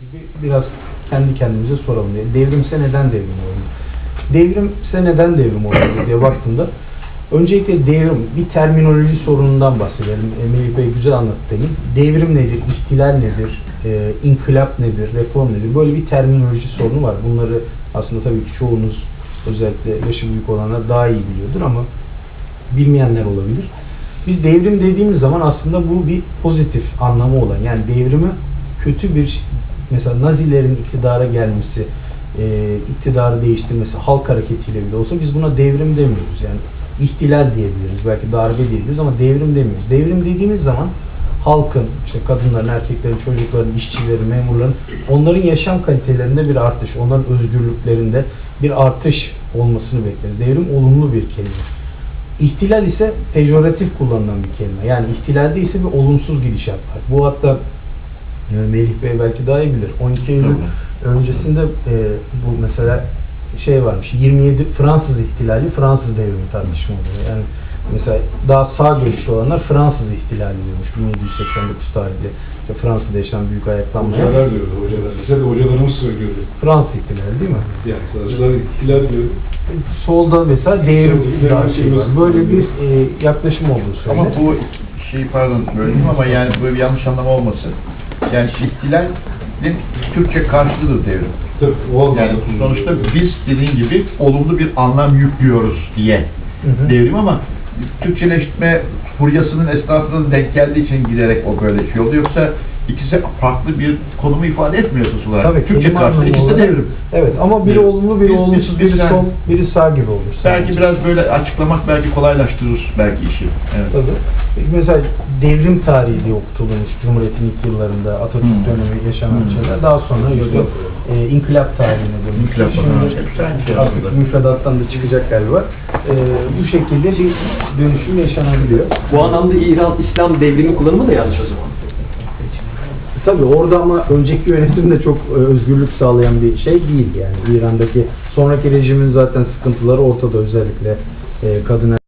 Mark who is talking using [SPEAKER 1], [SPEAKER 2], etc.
[SPEAKER 1] Bir- Biraz kendi kendimize soralım diye. Devrimse neden devrim oldu? Devrimse neden devrim oldu diye baktığımda öncelikle devrim bir terminoloji sorunundan bahsedelim. Melih Bey güzel anlattı demin. Devrim nedir? İhtilal nedir? E, inkılap nedir? Reform nedir? Böyle bir terminoloji sorunu var. Bunları aslında tabii ki çoğunuz özellikle yaşı büyük olanlar daha iyi biliyordur ama bilmeyenler olabilir. Biz devrim dediğimiz zaman aslında bu bir pozitif anlamı olan yani devrimi kötü bir mesela Nazilerin iktidara gelmesi, e, iktidarı değiştirmesi halk hareketiyle bile olsa biz buna devrim demiyoruz. Yani ihtilal diyebiliriz, belki darbe diyebiliriz ama devrim demiyoruz. Devrim dediğimiz zaman halkın, işte kadınların, erkeklerin, çocukların, işçilerin, memurların onların yaşam kalitelerinde bir artış, onların özgürlüklerinde bir artış olmasını bekleriz. Devrim olumlu bir kelime. İhtilal ise pejoratif kullanılan bir kelime. Yani ihtilalde ise bir olumsuz gidişat var. Bu hatta e, Melih Bey belki daha iyi bilir. 12 Eylül öncesinde e, bu mesela şey varmış. 27 Fransız ihtilali, Fransız devrimi tartışma oluyor. Yani mesela daha sağ görüşlü olanlar Fransız ihtilali diyormuş 1789 tarihli. İşte Fransa'da yaşanan büyük ayaklanmaya.
[SPEAKER 2] Hocalar diyordu, hocalar. Lisede hocalarımız söylüyordu.
[SPEAKER 1] Fransız ihtilali değil mi?
[SPEAKER 2] Yani hocalar ihtilal diyordu.
[SPEAKER 1] Solda mesela devrim daha şey var. Böyle bir e, yaklaşım olduğunu söyledi.
[SPEAKER 3] Ama bu şey pardon böleyim ama yani bu bir yanlış anlama olmasın. Yani ihtilalin Türkçe karşılığıdır devrim.
[SPEAKER 2] Tabii, o
[SPEAKER 3] Yani sonuçta biz dediğin gibi olumlu bir anlam yüklüyoruz diye
[SPEAKER 1] Hı hı.
[SPEAKER 3] devrim ama Türkçeleşme furyasının esnasında denk geldiği için giderek o böyle şey oldu. Yoksa ikisi farklı bir konumu ifade etmiyor olarak.
[SPEAKER 1] Tabii
[SPEAKER 3] Türkçe karşılığı ikisi de devrim.
[SPEAKER 1] Evet ama biri
[SPEAKER 3] Evet.
[SPEAKER 1] olumlu, biri
[SPEAKER 3] Biz-
[SPEAKER 1] olumsuz, biri
[SPEAKER 3] biz
[SPEAKER 1] sol,
[SPEAKER 3] yani-
[SPEAKER 1] biri sağ gibi olur.
[SPEAKER 3] Belki
[SPEAKER 1] sadece.
[SPEAKER 3] biraz böyle açıklamak belki kolaylaştırır belki işi. Evet.
[SPEAKER 1] Tabii. Mesela devrim tarihi diye okutulmuş Cumhuriyet'in ilk yıllarında Atatürk
[SPEAKER 3] Hmm.
[SPEAKER 1] dönemi yaşanan
[SPEAKER 3] Hmm.
[SPEAKER 1] şeyler. Daha sonra işte e, inkılap tarihine dönmüş.
[SPEAKER 3] İnkılap,
[SPEAKER 1] Şimdi
[SPEAKER 3] şey
[SPEAKER 1] artık
[SPEAKER 3] aslında.
[SPEAKER 1] müfredattan da çıkacak galiba. E, bu şekilde bir dönüşüm yaşanabiliyor.
[SPEAKER 4] Bu anlamda İran İslam devrimi kullanımı da yanlış o zaman.
[SPEAKER 1] Tabii orada ama önceki yönetim de çok e, özgürlük sağlayan bir şey değil yani. İran'daki sonraki rejimin zaten sıkıntıları ortada özellikle e, kadın